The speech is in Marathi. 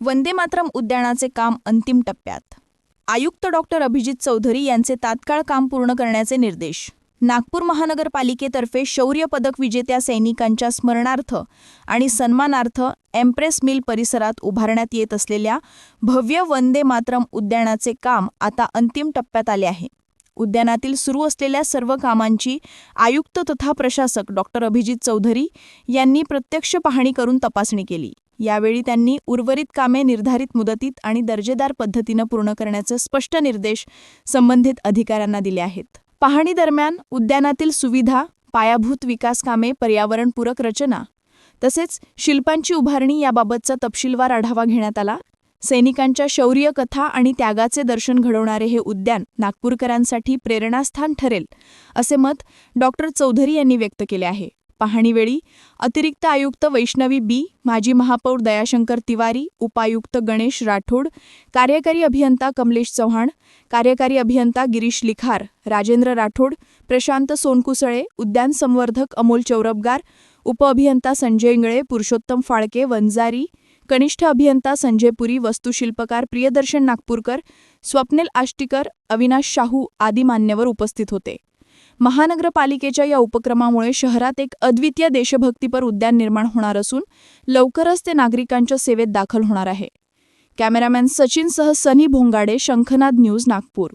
वंदे मातरम उद्यानाचे काम अंतिम टप्प्यात. आयुक्त डॉक्टर अभिजित चौधरी यांचे तात्काळ काम पूर्ण करण्याचे निर्देश. नागपूर महानगरपालिकेतर्फे शौर्य पदक विजेत्या सैनिकांच्या स्मरणार्थ आणि सन्मानार्थ एम्प्रेस मिल परिसरात उभारण्यात येत असलेल्या भव्य वंदे मातरम उद्यानाचे काम आता अंतिम टप्प्यात आले आहे. उद्यानातील सुरू असलेल्या सर्व कामांची आयुक्त तथा प्रशासक डॉक्टर अभिजित चौधरी यांनी प्रत्यक्ष पाहणी करून तपासणी केली. यावेळी त्यांनी उर्वरित कामे निर्धारित मुदतीत आणि दर्जेदार पद्धतीनं पूर्ण करण्याचे स्पष्ट निर्देश संबंधित अधिकाऱ्यांना दिले आहेत. पाहणी दरम्यान उद्यानातील सुविधा पायाभूत विकास कामे पर्यावरणपूरक रचना तसेच शिल्पांची उभारणी याबाबतचा तपशीलवार आढावा घेण्यात आला. सैनिकांच्या शौर्य कथा आणि त्यागाचे दर्शन घडवणारे हे उद्यान नागपूरकरांसाठी प्रेरणास्थान ठरेल असे मत डॉक्टर चौधरी यांनी व्यक्त केले आहे. पाहणीवेळी अतिरिक्त आयुक्त वैष्णवी बी माजी महापौर दयाशंकर तिवारी उपायुक्त गणेश राठोड कार्यकारी अभियंता कमलेश चव्हाण कार्यकारी अभियंता गिरीश लिखार राजेंद्र राठोड प्रशांत सोनकुसळे उद्यान संवर्धक अमोल चौरबगार उपअभियंता संजय इंगळे पुरुषोत्तम फाळके वंजारी कनिष्ठ अभियंता संजय पुरी वस्तुशिल्पकार प्रियदर्शन नागपूरकर स्वप्नील आष्टीकर अविनाश शाहू आदी मान्यवर उपस्थित होते. महानगरपालिकेच्या या उपक्रमामुळे शहरात एक अद्वितीय देशभक्तीपर उद्यान निर्माण होणार असून लवकरच ते नागरिकांच्या सेवेत दाखल होणार आहे. कॅमेरामॅन सचिनसह सनी भोंगाडे शंखनाद न्यूज नागपूर.